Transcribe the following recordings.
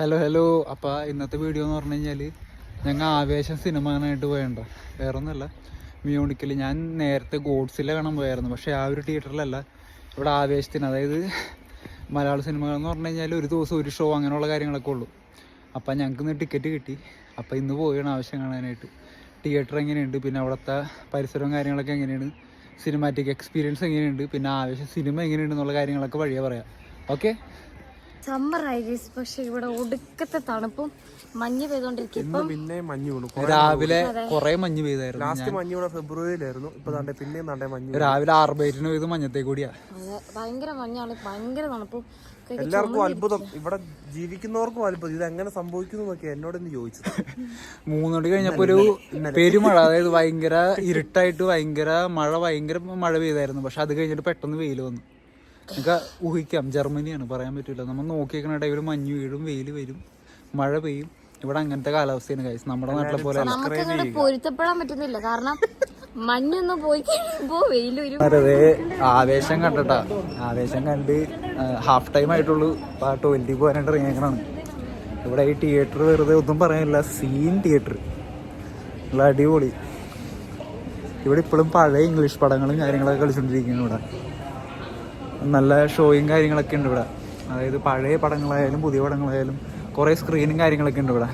Hello hello അപ്പോൾ ഇന്നത്തെ video എന്ന് പറഞ്ഞു കഴിഞ്ഞാൽ ഞങ്ങൾ ആവേശം സിനിമ കാണാനായിട്ട് പോയണ്ട? വേറെ ഒന്നുമല്ല മ്യൂണിക്കിൽ ഞാൻ നേരത്തെ ഗോഡ്സിലെ കാണാൻ പോയായിരുന്നു. പക്ഷേ ആ ഒരു തിയേറ്ററിലല്ല. ഇവിടെ ആവേശത്തിന് അതായത് മലയാള സിനിമകൾ എന്ന് പറഞ്ഞു കഴിഞ്ഞാൽ ഒരു ദിവസം ഒരു ഷോ അങ്ങനെയുള്ള കാര്യങ്ങളൊക്കെ ഉള്ളൂ. അപ്പം ഞങ്ങൾക്ക് ഇന്ന് ടിക്കറ്റ് കിട്ടി. അപ്പോൾ ഇന്ന് പോവുകയാണ് ആവശ്യം കാണാനായിട്ട്. തിയേറ്റർ എങ്ങനെയുണ്ട്? പിന്നെ അവിടുത്തെ പരിസരവും കാര്യങ്ങളൊക്കെ എങ്ങനെയാണ്? സിനിമാറ്റിക് എക്സ്പീരിയൻസ് എങ്ങനെയുണ്ട്? പിന്നെ ആവേശം സിനിമ എങ്ങനെയുണ്ട് എന്നുള്ള കാര്യങ്ങളൊക്കെ വഴിയേ പറയാം. ഓക്കെ സമ്മർ ആയി guys. പക്ഷെ ഇവിടെ ഒടുക്കത്തെ തണുപ്പും മഞ്ഞ് പെയ്തോണ്ടിരിക്കും പിന്നെ മഞ്ഞ് വീണു. രാവിലെ കൊറേ മഞ്ഞ് പെയ്തായിരുന്നു ലാസ്റ്റ് മഞ്ഞ് വീണ ഫെബ്രുവരിയിലായിരുന്നു. ഇപ്പൊ താണ്ടെ പിന്നെയും താണ്ടെ മഞ്ഞ് രാവിലെ ആറ് ബൈറ്റിന് പോയത് മഞ്ഞത്തേ കൂടിയാ. ഭയങ്കര മഞ്ഞാണ്. ഭയങ്കര തണുപ്പും. എല്ലാവർക്കും അത്ഭുതം. ഇവിടെ ജീവിക്കുന്നവർക്കും അത്ഭുതം. ഇത് എങ്ങനെ സംഭവിക്കുന്നു എന്നൊക്കെ എന്നോട് ഇന്ന് ചോദിച്ചത് മൂന്നോട് കഴിഞ്ഞപ്പോ ഒരു പെരുമഴ അതായത് ഭയങ്കര ഇരുട്ടായിട്ട് ഭയങ്കര മഴ ഭയങ്കര മഴ പെയ്തായിരുന്നു. പക്ഷെ അത് കഴിഞ്ഞിട്ട് പെട്ടെന്ന് വെയിൽ വന്നു. നമുക്ക് ഊഹിക്കാം. ജർമ്മനിയാണ് പറയാൻ പറ്റില്ല നമ്മൾ നോക്കിയേക്കണ ടൈമിൽ മഞ്ഞ് വീഴും വെയിൽ വരും മഴ പെയ്യും. ഇവിടെ അങ്ങനത്തെ കാലാവസ്ഥയാണ് കൈസ് നമ്മുടെ നാട്ടിലെ പോലെ അല്ല. പൊരുത്തപ്പെടാൻ പറ്റുന്നില്ല. കാരണം മഞ്ഞൊന്ന് പോയി കഴിയുമ്പോ വെയിൽ വരും. ആവേശം കണ്ടട്ടാ. ആവേശം കണ്ട് ഹാഫ് ടൈം ആയിട്ടുള്ളൂ ആ ടോയ്ലറ്റിൽ പോകാനായിട്ട് ഇറങ്ങിയേക്കണാണ് ഇവിടെ ഈ തിയേറ്റർ വെറുതെ ഒന്നും പറയാനില്ല. സീൻ തിയേറ്റർ നല്ല അടിപൊളി. ഇവിടെ ഇപ്പോഴും പഴയ ഇംഗ്ലീഷ് പടങ്ങളും കാര്യങ്ങളൊക്കെ കളിച്ചുകൊണ്ടിരിക്കുന്നു ഇവിടെ. നല്ല ഷോയും കാര്യങ്ങളൊക്കെ ഉണ്ട് ഇവിടെ. അതായത് പഴയ പടങ്ങളായാലും പുതിയ പടങ്ങളായാലും കുറേ സ്ക്രീനും കാര്യങ്ങളൊക്കെ ഉണ്ട് ഇവിടെ.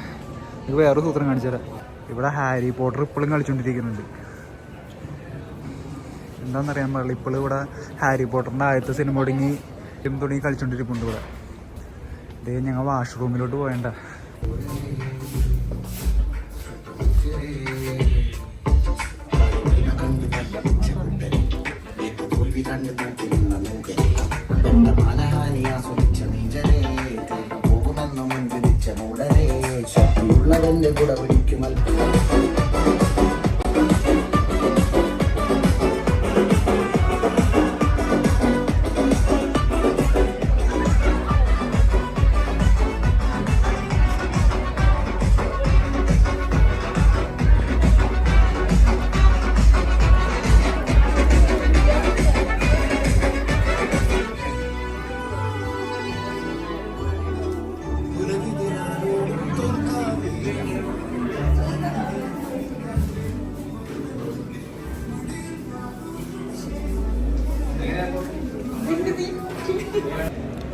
നിങ്ങൾക്ക് വേറെ സൂത്രം കാണിച്ചുതരാം ഇവിടെ ഹാരി പോട്ടർ ഇപ്പോഴും കളിച്ചുകൊണ്ടിരിക്കുന്നുണ്ട് എന്താണെന്നറിയാൻ പാടില്ല. ഇപ്പോൾ ഇവിടെ ഹാരി പോട്ടറിന്റെ ആദ്യത്തെ സിനിമ തുടങ്ങി ഫിലിം തുടങ്ങി കളിച്ചുകൊണ്ടിരിപ്പുണ്ട് ഇവിടെ. ഇതേ ഞങ്ങൾ വാഷ്റൂമിലോട്ട് പോയണ്ട. ശക്തിയുള്ളവന്റെ കൂടെ പിടിക്കുമൽ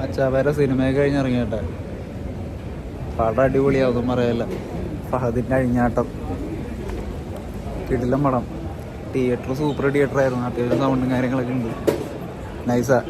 അച്ചാവേറെ സിനിമയൊക്കെ കഴിഞ്ഞ് ഇറങ്ങിയട്ടെ പടം അടിപൊളിയാവും പറയല്ല. ഫഹദിന്റെ അഴിഞ്ഞാട്ടം. കിടിലം പടം. തിയേറ്റർ സൂപ്പർ തിയേറ്റർ ആയിരുന്നു. അത്യാവശ്യം സൗണ്ടും കാര്യങ്ങളൊക്കെ ഉണ്ട്. നൈസാ